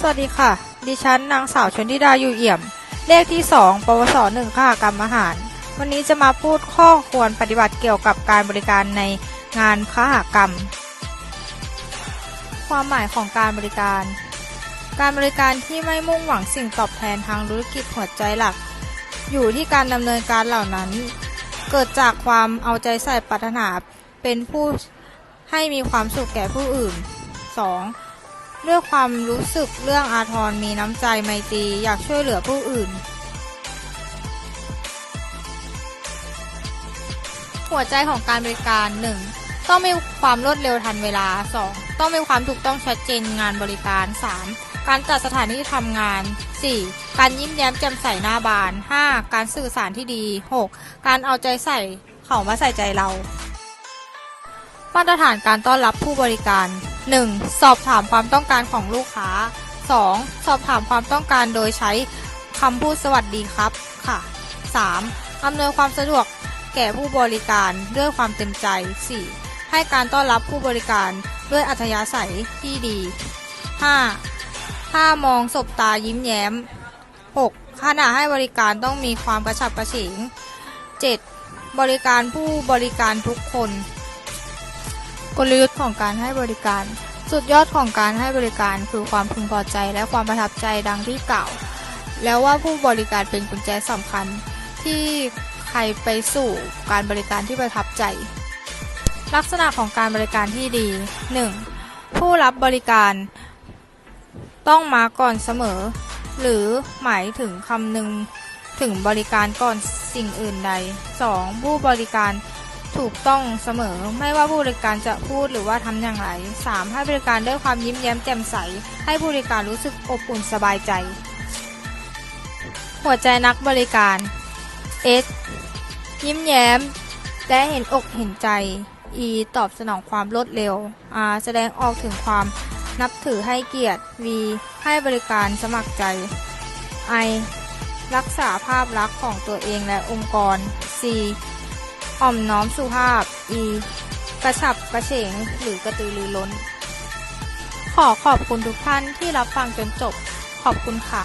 สวัสดีค่ะ ดิฉันนางสาวชนธิดาอยู่เอี่ยม เลขที่ 2 ปวสหนึ่งข้ากรรมอาหาร วันนี้จะมาพูดข้อควรปฏิบัติเกี่ยวกับการบริการในงานค้ากรรม ความหมายของการบริการ การบริการที่ไม่มุ่งหวังสิ่งตอบแทนทางธุรกิจหัวใจหลัก อยู่ที่การดำเนินการเหล่านั้น เกิดจากความเอาใจใส่ปรารถนาเป็นผู้ให้มีความสุขแก่ผู้อื่น 2. ด้วยความรู้สึกเรื่องอาทรมีน้ำใจไมตรีอยากช่วยเหลือผู้อื่น หัวใจของการบริการ 1. ต้องมีความรวดเร็วทันเวลา 2. ต้องมีความถูกต้องชัดเจนงานบริการ 3. การจัดสถานที่ทำงาน 4. การยิ้มแย้มแจ่มใสหน้าบาน 5. การสื่อสารที่ดี 6. การเอาใจใส่เขามาใส่ใจเรา มาตรฐานการต้อนรับผู้บริการ 1. สอบถามความต้องการของลูกค้า 2. สอบถามความต้องการโดยใช้คำพูดสวัสดีครับค่ะ 3. อำนวยความสะดวกแก่ผู้บริการด้วยความเต็มใจ 4. ให้การต้อนรับผู้บริการด้วยอัธยาศัยที่ดี 5. ถ้ามองสบตายิ้มแย้ม 6. ขณะให้บริการต้องมีความกระฉับกระเฉง 7. บริการผู้บริการทุกคน กลยุทธ์ของการให้บริการ สุดยอดของการให้บริการคือความพึงพอใจและความประทับใจดังที่กล่าว แล้วว่าผู้บริการเป็นกุญแจสำคัญ ที่ใครไปสู่การบริการที่ประทับใจ ลักษณะของการบริการที่ดี 1. ผู้รับบริการ ต้องมาก่อนเสมอ หรือหมายถึงคำนึงถึงบริการก่อนสิ่งอื่นใด 2. ผู้บริการ ถูกต้องเสมอ ไม่ว่าผู้บริการจะพูดหรือว่าทำอย่างไร 3. ให้บริการด้วยความยิ้มแย้มแจ่มใส ให้ผู้บริการรู้สึกอบอุ่นสบายใจ หัวใจนักบริการ S ยิ้มแย้ม และเห็นอกเห็นใจ E ตอบสนองความรวดเร็ว R แสดงออกถึงความนับถือให้เกียรติ V ให้บริการสมัครใจ I รักษาภาพลักษณ์ของตัวเองและองค์กร C อ่อมน้อมสุภาพ อี กระฉับกระเฉง หรือกระตือรือร้น ขอขอบคุณทุกท่านที่รับฟังจนจบ ขอบคุณค่ะ